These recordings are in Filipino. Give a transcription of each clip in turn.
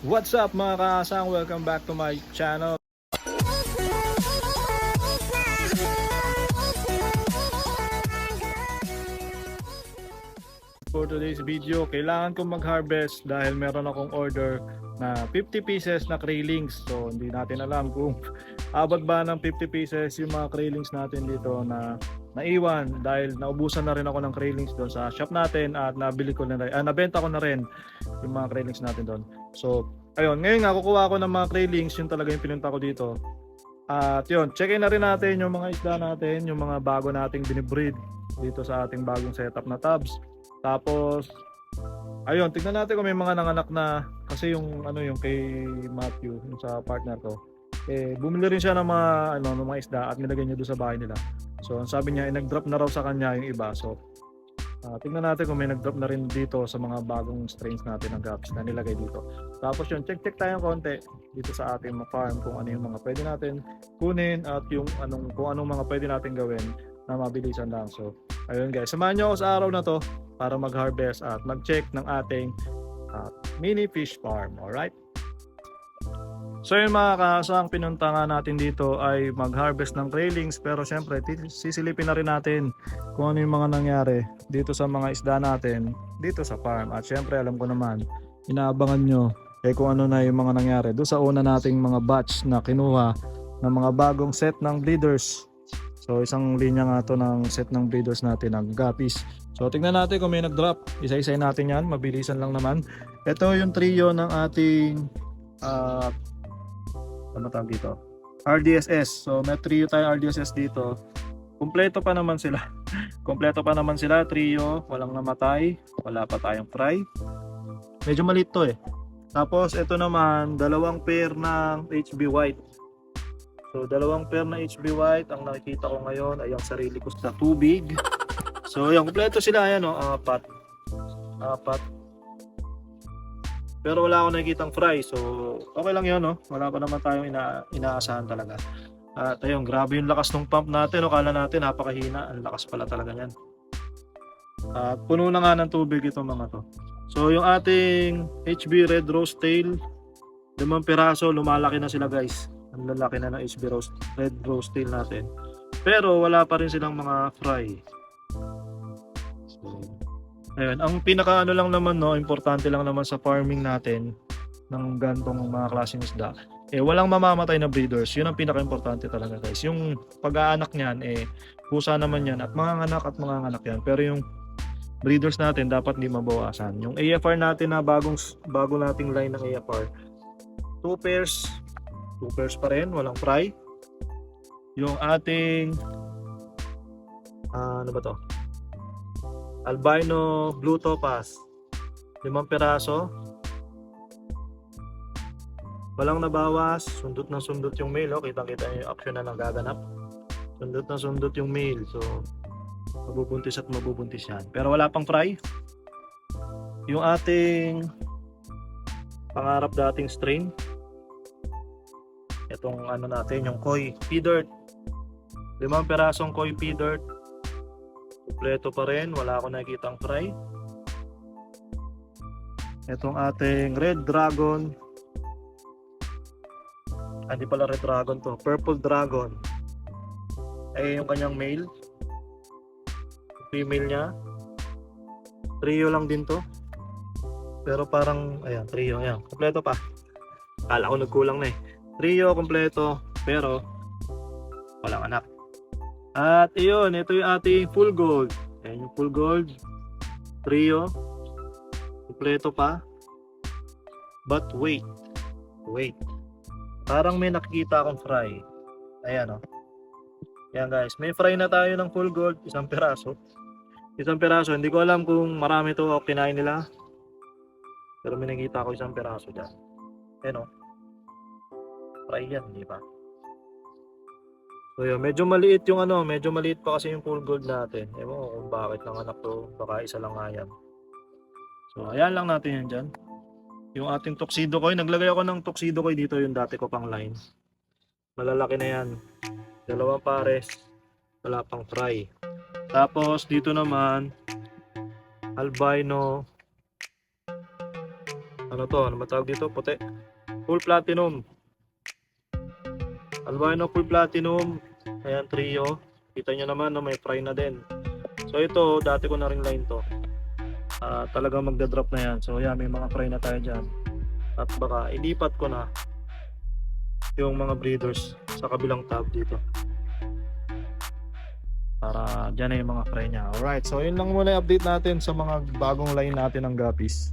What's up mga kaasang? Welcome back to my channel. For today's video, kailangan kong mag-harvest dahil meron akong order na 50 pieces na krillings. So hindi natin alam kung abot ba ng 50 pieces yung mga krillings natin dito na naiwan dahil naubusan na rin ako ng krillings doon sa shop natin at nabili ko na rin, ah, nabenta ko na rin yung mga krillings natin doon. So ayun, ngayon nga kukuha ako ng mga krillings, yun talaga yung pinunta ko dito. At yun, check-in na rin natin yung mga isda natin, yung mga bago nating binibreed dito sa ating bagong setup na tabs. Tapos, ayun, tignan natin kung may mga nanganak na, kasi yung ano yung kay Matthew, yung sa partner ko, eh, bumili rin siya ng mga, ano, ng mga isda at nilagay niya doon sa bahay nila. So, ang sabi niya, eh, nag-drop na raw sa kanya yung iba. So, ah, tignan natin kung may nag-drop na rin dito sa mga bagong strains natin ng gaps na nilagay dito. Tapos yun, check-check tayo konti dito sa ating farm kung ano yung mga pwede natin kunin at yung anong, kung anong mga pwede natin gawin na mabilisan lang. So, ayun guys, samahan nyo ako sa araw na to para mag-harvest at mag-check ng ating ah, mini fish farm. Alright? So yung mga kasang pinunta nga natin dito ay mag-harvest ng railings pero syempre sisilipin na rin natin kung ano yung mga nangyari dito sa mga isda natin dito sa farm. At syempre alam ko naman, inaabangan nyo eh kung ano na yung mga nangyari doon sa una nating mga batch na kinuha ng mga bagong set ng breeders. So isang linya nga to ng set ng breeders natin ng guppies. So tingnan natin kung may nag-drop. Isa-isay natin yan, mabilisan lang naman. Ito yung trio ng ating ah ano tawag dito? RDSS. So may trio tayo RDSS dito. Kumpleto pa naman sila. Kumpleto pa naman sila, trio, walang namatay, wala pa tayong fry. Medyo maliit to eh. Tapos ito naman, dalawang pair ng HB White. So dalawang pair na HB White, ang nakikita ko ngayon ay ang sarili ko sa tubig. So yan, kumpleto sila, ayan o, apat. Apat. Pero wala akong nakikitang fry, so okay lang yun, no? Wala pa naman tayong ina inaasahan talaga. At ayun, grabe yung lakas ng pump natin, no? Kala natin napakahina, ang lakas pala talaga yan. At puno na nga ng tubig itong mga to. So yung ating HB Red Rose Tail, limang piraso, lumalaki na sila guys. Ang lalaki na ng HB Rose, Red Rose Tail natin. Pero wala pa rin silang mga fry. So, ayun, ang pinaka ano lang naman no, importante lang naman sa farming natin ng gantong mga klaseng isda, eh walang mamamatay na breeders. Yun ang pinaka-importante talaga guys. Yung pag-aanak niyan eh pusa naman yan at mga anak at mga anak yan. Pero yung breeders natin dapat hindi mabawasan. Yung AFR natin na bagong bago nating line ng AFR, two pairs, two pairs pa rin, walang fry. Yung ating ah, ano ba to? Albino Blue Topaz. Limang peraso. Walang nabawas. Sundot na sundot yung male. Oh. Kitang-kita niyo yung action na nagaganap. Sundot na sundot yung male. So, mabubuntis at mabubuntis yan. Pero wala pang fry. Yung ating pangarap dating strain. Itong ano natin, yung koi P-dirt. Limang perasong koi P-dirt. Kompleto pa rin. Wala akong nakikitang fry. Itong ating red dragon. Ah, Hindi pala red dragon to. Purple dragon. Ay yung kanyang male female niya. Trio lang din to. Pero parang, ayan, trio, ayan. Kompleto pa. Kala ko nagkulang na eh. Trio, kompleto. Pero, walang anak. At iyon, ito yung ating full gold. Ayan yung full gold. Trio. Kompleto pa. But wait. Wait. Parang may nakikita akong fry. Ayan o. Oh. Yan guys, may fry na tayo ng full gold, isang piraso. Isang piraso, hindi ko alam kung marami to o kinain nila. Pero may nakita ko isang piraso dyan. Yan o. Fry yan, di ba? So yun, medyo maliit yung ano, medyo maliit pa kasi yung full gold natin. Ewan ko kung bakit lang anak to, baka isa lang nga yan. So ayan lang natin yan dyan. Yung ating tuxedo koy, naglagay ako ng tuxedo koy dito yung dati ko pang line. Malalaki na yan. Dalawang pares. Wala pang fry. Tapos dito naman albino ano to, ano matawag dito, puti. Full platinum. Albino full platinum. Ayan, trio. Kita nyo naman na may fry na din. So ito, dati ko na ring line to. Ah, talagang magda-drop na yan. So yan, may mga fry na tayo dyan. At baka ilipat ko na yung mga breeders sa kabilang tab dito. Para dyan na yung mga fry niya. Alright, so yun lang muna yung update natin sa mga bagong line natin ng guppies.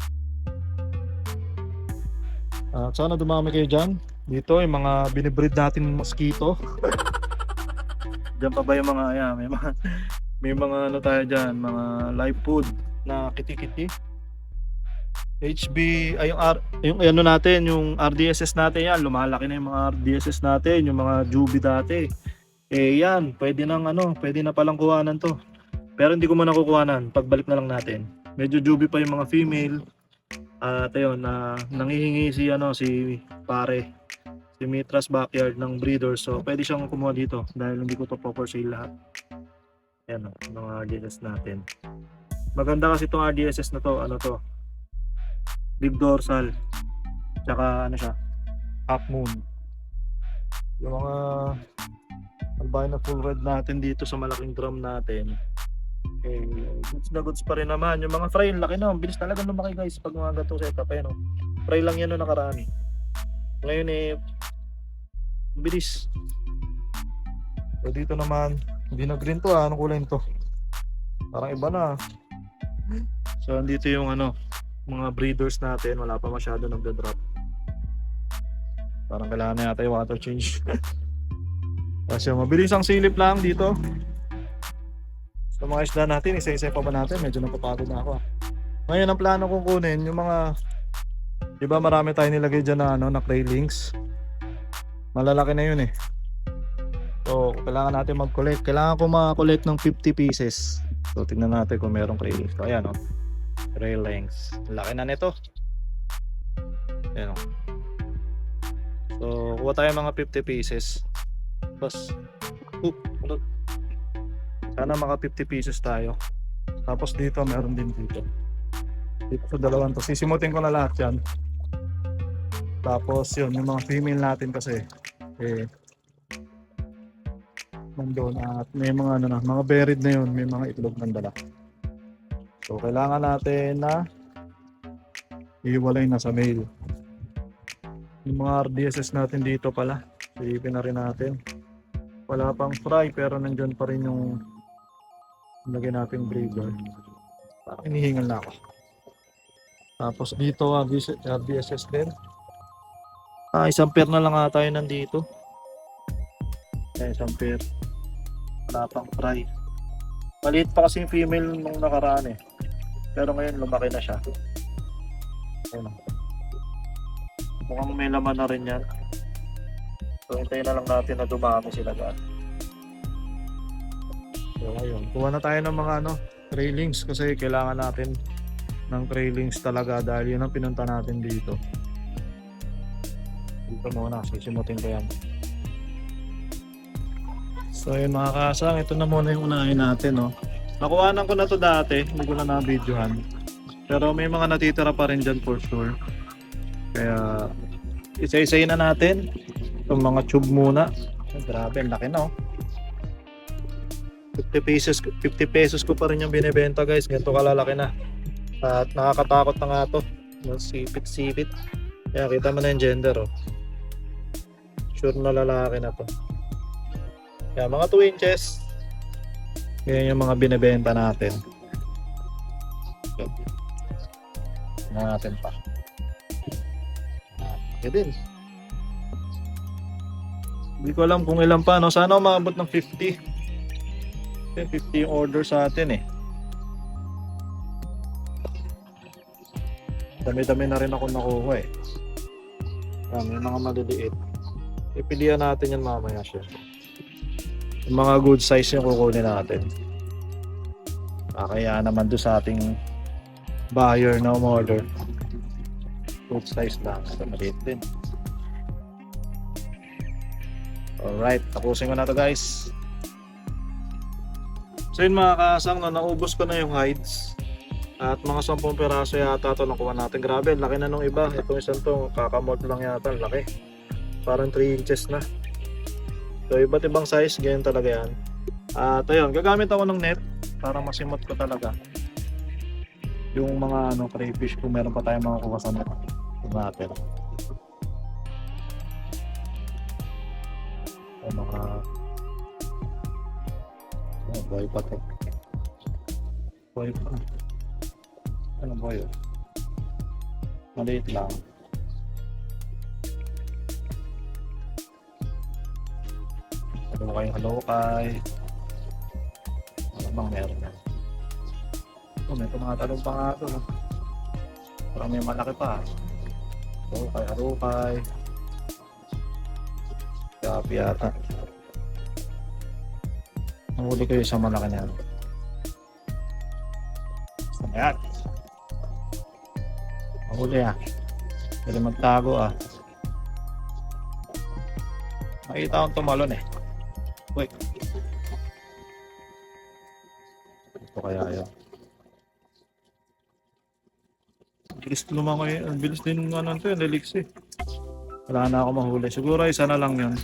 At sana dumami kayo dyan. Dito yung mga binibreed natin mosquito. Diyan pa ba yung mga, ayan, may mga, may mga ano tayo dyan, mga live food na kiti-kiti. HB, ay yung, R, yung ano natin, yung RDSS natin yan, lumalaki na yung mga RDSS natin, yung mga Juby dati. Eh yan, pwede nang ano, pwede na palang kuhanan to. Pero hindi ko muna kukuhanan, pagbalik na lang natin. Medyo Juby pa yung mga female. At ayun, na nangihingi si ano si pare si Mitras Backyard ng breeder. So pwede siyang kumuha dito dahil hindi ko to for sale lahat. Ayan o, mga RDSS natin. Maganda kasi itong RDSS na to, ano to, big dorsal. Tsaka ano siya, half moon. Yung mga albino full red natin dito sa malaking drum natin. Eh, goods na goods pa rin naman. Yung mga fry, laki na. Ang bilis talaga lumaki guys pag mga ganito setup. Ayan o. Fry lang yan no nakaraan. Ngayon eh, bilis. So dito naman, hindi na green to ah. Anong kulay nito? Parang iba na. So andito yung ano, mga breeders natin. Wala pa masyado nagda-drop. Parang kailangan na yata yung water change. Kasi mabilis ang silip lang dito. Sa mga isda natin, isa-isa pa ba natin? Medyo napapagod na ako. ah. Ngayon ang plano kong kunin, yung mga Di ba marami tayo nilagay dyan na, ano, na railings? Malalaki na yun eh. So, kailangan natin mag-collect. Kailangan ko makakollect ng 50 pieces. So, tingnan natin kung merong railings. So, ayan o. Oh. Railings. Laki na nito. Ayan o. So, kuha tayo mga 50 pieces. Tapos, oop, ulot. Sana mga 50 pieces tayo. Tapos dito, meron din dito. Dito sa dalawang to. Sisimutin ko na lahat yan. Tapos yun, yung mga female natin kasi eh nandun at may mga ano na, mga buried na yun, may mga itlog ng dala. So kailangan natin na iwalay na sa male. Yung mga RDSS natin dito pala, silipin na rin natin. Wala pang fry pero nandyan pa rin yung lagay nating breeder. Parang hinihingal na ako. Tapos dito RDSS, RDSS din. Ah, isang pair na lang ata tayo nandito. Ayan, isang pair. Wala pang fry. Maliit pa kasi yung female nung nakaraan eh. Pero ngayon lumaki na siya. Ayun. Mukhang may laman na rin yan. So hintayin na lang natin na dumami sila dyan. So ayun. Kuha na tayo ng mga ano, railings kasi kailangan natin ng railings talaga dahil yun ang pinunta natin dito. Dito muna, sisimutin ko yan. So yun mga kasang, ito na muna yung unahin natin no. Nakuhanan ko na to dati, hindi ko na na-videohan. Pero may mga natitira pa rin dyan for sure. Kaya isa-isayin na natin itong mga tube muna. Ay, grabe, ang laki na oh. 50 pesos, 50 pesos ko pa rin yung binibenta guys. Ganito kalalaki na. At nakakatakot na nga to. Sipit-sipit. Kaya kita mo na yung gender oh. Sure na lalaki na to. Kaya mga 2 inches. Yan yung mga binibenta natin. Tingnan natin pa. Okay din. Hindi ko alam kung ilan pa. No? Sana umabot ng 50. Kasi 50 yung order sa atin eh. Dami-dami na rin ako nakuha eh. Yan, mga maliliit. Ipilihan natin yan mamaya siya. Yung mga good size yung kukunin natin. Ah, kaya naman doon sa ating buyer na umorder. Good size lang. So, maliit din. Alright, tapusin ko na to guys. So yun mga kasang, no, naubos ko na yung hides. At mga 10 piraso yata ito nakuha natin. Grabe, laki na nung iba. Itong isang to, kakamot lang yata. Laki. Parang 3 inches na. So, iba't ibang size. Ganyan talaga yan. At ayun, gagamit ako ng net para masimot ko talaga yung mga ano crayfish kung meron pa tayong mga kuha sa net natin. Ang mga oh, boy pa to. Boy pa. Ano boy? Maliit lang. Ano kayong halukay? Ano bang meron na? Oh, may tumatalong pa nga ito. Parang may malaki pa. Halukay, halukay. Gabi yata. Nahuli ko yung isang malaki na yan. Saan na yan? Nahuli ah. Pwede magtago ah. Makita akong tumalon eh. Wait. Ito kaya yun. Ang bilis lumamay. Ang bilis din ano ito yung liliks eh. Wala na ako mahuli. Siguro isa na lang yun.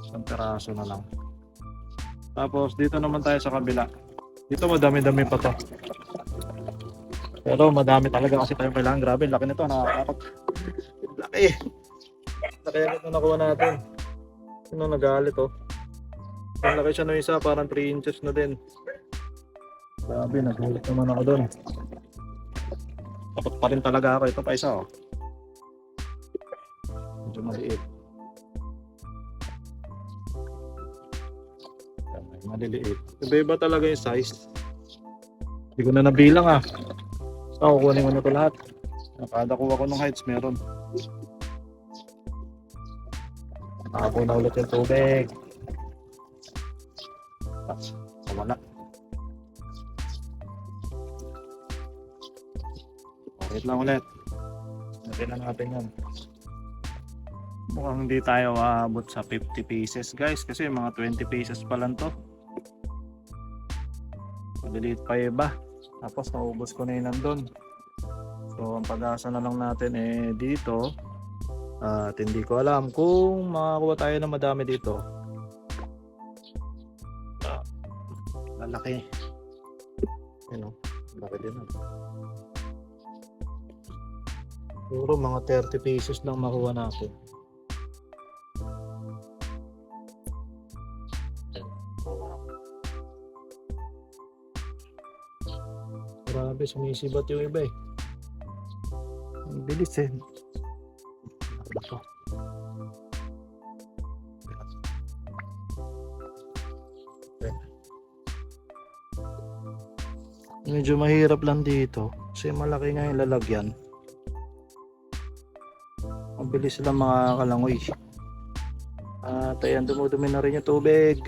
Isang peraso na lang. Tapos dito naman tayo sa kabila. Dito madami-dami pa to. Pero madami talaga kasi tayong kailangan. Grabe, laki nito. Nakakapag... Laki. Laki na nakuha natin. Sino nagalit oh. Ang laki siya ng isa, parang 3 inches na din. Grabe, nagulit naman ako doon. Takot pa rin talaga ako. Ito pa isa oh. Medyo maliit. Maliliit. Iba-iba talaga yung size. Hindi ko na nabilang ah. So, kukunin ko na ito lahat. Nakada kuha ko ng heights, meron. Nakapo na ulit yung tubig. Na natin yan. Mukhang hindi tayo aabot sa 50 pieces guys kasi mga 20 pieces pa lang to. Maliliit pa iba. Tapos naubos ko na yun nandun. So ang pag-asa na lang natin eh dito. At hindi ko alam kung makakuha tayo ng madami dito. Ah, lalaki. Ano? Laki din. ah. Siguro mga 30 pieces lang makuha natin. Grabe, sumisibat yung iba eh. Ang bilis eh. Ano to? Medyo mahirap lang dito kasi malaki nga yung lalagyan. Ang bilis sila mga kalangoy. At ayan, dumudumi na rin yung tubig.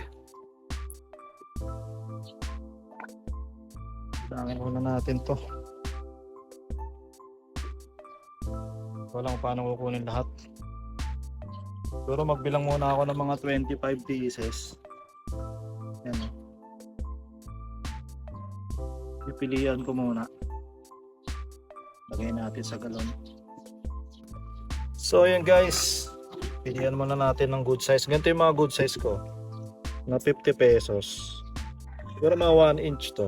Dangin muna natin to. Walang paano kukunin lahat. Pero magbilang muna ako ng mga 25 pieces. Yan o. Pipilian ko muna. Lagay natin sa galon. So ayan guys. Pilihan muna natin ng good size. Ganito yung mga good size ko. Na 50 pesos. Siguro mga 1 inch to.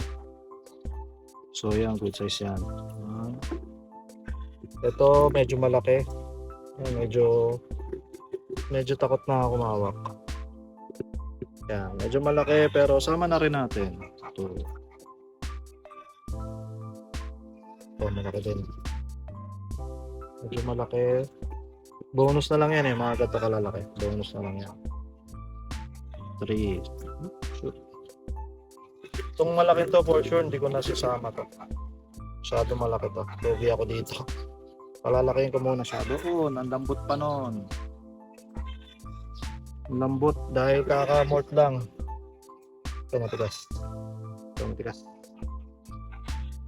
So yan, good size yan. Ito medyo malaki. Medyo medyo takot na ako mawak. Yan, medyo malaki pero sama na rin natin. Ito. Ito, malaki din. Medyo malaki. Bonus na lang yan eh, mga gata kalalaki. Bonus na lang yan. 3. Shoot. Itong malaki to for sure, hindi ko nasisama to. Masyado malaki to. Lugi ako dito. Palalakihin ko muna siya. Doon, ang lambot pa nun. Lambot dahil kakamort lang. Ito matigas. Ito matigas.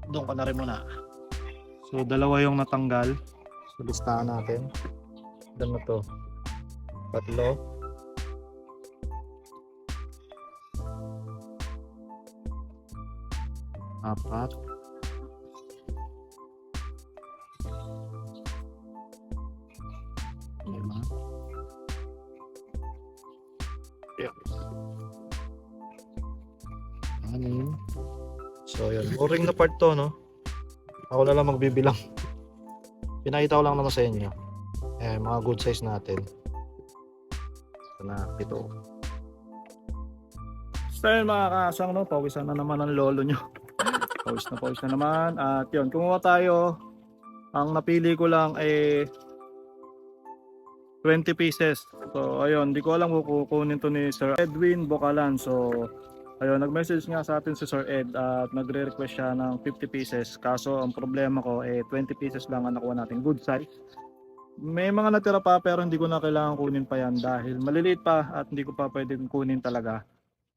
Doon ka na rin muna. So, dalawa yung natanggal. So, listahan natin. Ano to? Tatlo? Apat? Lima? Yeah. Anim? So, yun. Boring na part to, no? Ako na lang magbibilang. Pinakita ko lang naman sa inyo. Eh, mga good size natin. Ito na, pito. So yun mga kasang, no? Pawisan na naman ang lolo nyo. pawis na pawis na naman. At yun, kumuha tayo. Ang napili ko lang ay 20 pieces. So ayun, hindi ko alam kung kukunin to ni Sir Edwin Bocalan. So ayun, nag-message nga sa atin si Sir Ed at nagre-request siya ng 50 pieces. Kaso ang problema ko eh 20 pieces lang ang nakuha natin. Good size. May mga natira pa pero hindi ko na kailangan kunin pa yan dahil maliliit pa at hindi ko pa pwedeng kunin talaga.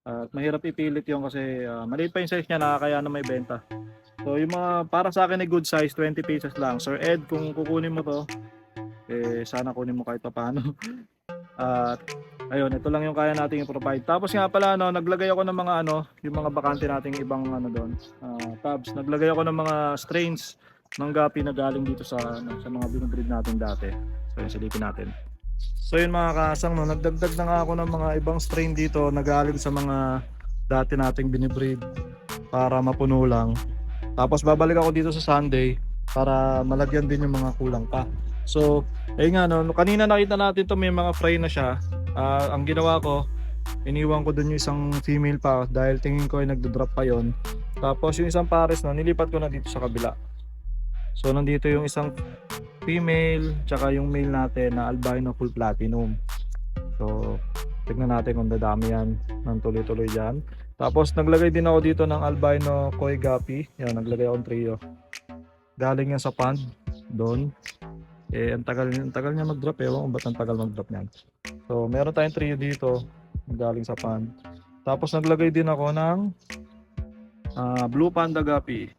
At mahirap ipilit yung kasi ah, maliit pa yung size niya nakakaya na may benta. So yung mga para sa akin ay good size 20 pieces lang. Sir Ed kung kukunin mo to eh sana kunin mo kahit pa paano. At ayun, ito lang yung kaya nating i-provide. Tapos nga pala no, naglagay ako ng mga ano, yung mga bakante nating ibang ano doon, ah, tabs. Naglagay ako ng mga strains ng gapi na galing dito sa ano, sa mga binibreed natin dati. So yun, silipin natin. So yun mga kasang, no, nagdagdag na nga ako ng mga ibang strain dito na galing sa mga dati nating binibreed para mapuno lang. Tapos babalik ako dito sa Sunday para malagyan din yung mga kulang pa. So, ayun nga no, kanina nakita natin to may mga fry na siya. Ah, ang ginawa ko, iniwan ko dun yung isang female pa dahil tingin ko ay nagdo-drop pa yon. Tapos yung isang pares no, nilipat ko na dito sa kabila. So nandito yung isang female tsaka yung male natin na albino full platinum. So tignan natin kung dadami yan ng tuloy-tuloy dyan. Tapos naglagay din ako dito ng albino koi gapi. Yan, naglagay akong trio. Galing yan sa pond doon. Eh, ang tagal, ang tagal niya mag-drop. Ewan ko ba't ang tagal mag-drop niyan. So, meron tayong trio dito. Galing sa pond. Tapos naglagay din ako ng ah, blue panda gapi.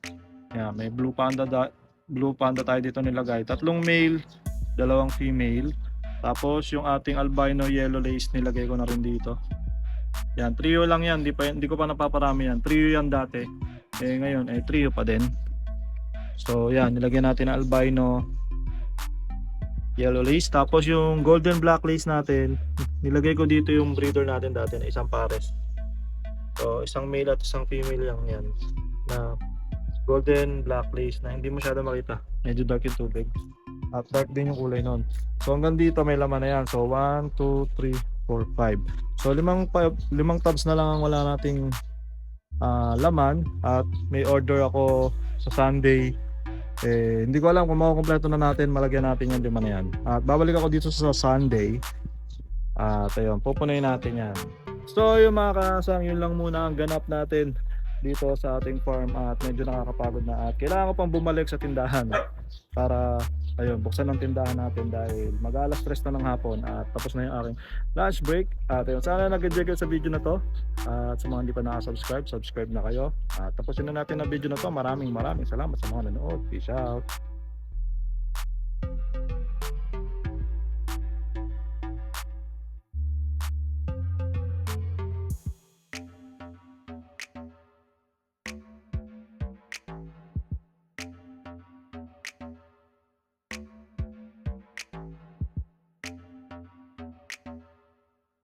Yan, may blue panda da- blue panda tayo dito nilagay. Tatlong male, dalawang female. Tapos yung ating albino yellow lace nilagay ko na rin dito. Yan, trio lang yan. Di, pa, di ko pa napaparami yan. Trio yan dati. Eh ngayon, eh trio pa din. So yan, nilagyan natin ng albino yellow lace. Tapos yung golden black lace natin, nilagay ko dito yung breeder natin dati na isang pares. So isang male at isang female lang yan. Na golden black lace na hindi masyado makita. Medyo dark yung tubig. At dark din yung kulay nun. So hanggang dito may laman na yan. So 1, 2, 3, 4, 5. So limang, limang tabs na lang ang wala nating ah, laman. At may order ako sa Sunday. Eh, hindi ko alam kung makukompleto na natin. Malagyan natin yung lima na yan. At babalik ako dito sa Sunday. At ayun, pupunuin natin yan. So yung mga kasang, yun lang muna ang ganap natin dito sa ating farm at medyo nakakapagod na at kailangan ko pang bumalik sa tindahan para ayun buksan ang tindahan natin dahil mag alas stress na ng hapon at tapos na yung aking lunch break. At ayun sana nag-enjoy kayo sa video na to. At sa mga hindi pa nakasubscribe subscribe na kayo. At tapusin na natin ang video na to. Maraming maraming salamat sa mga nanood. Peace out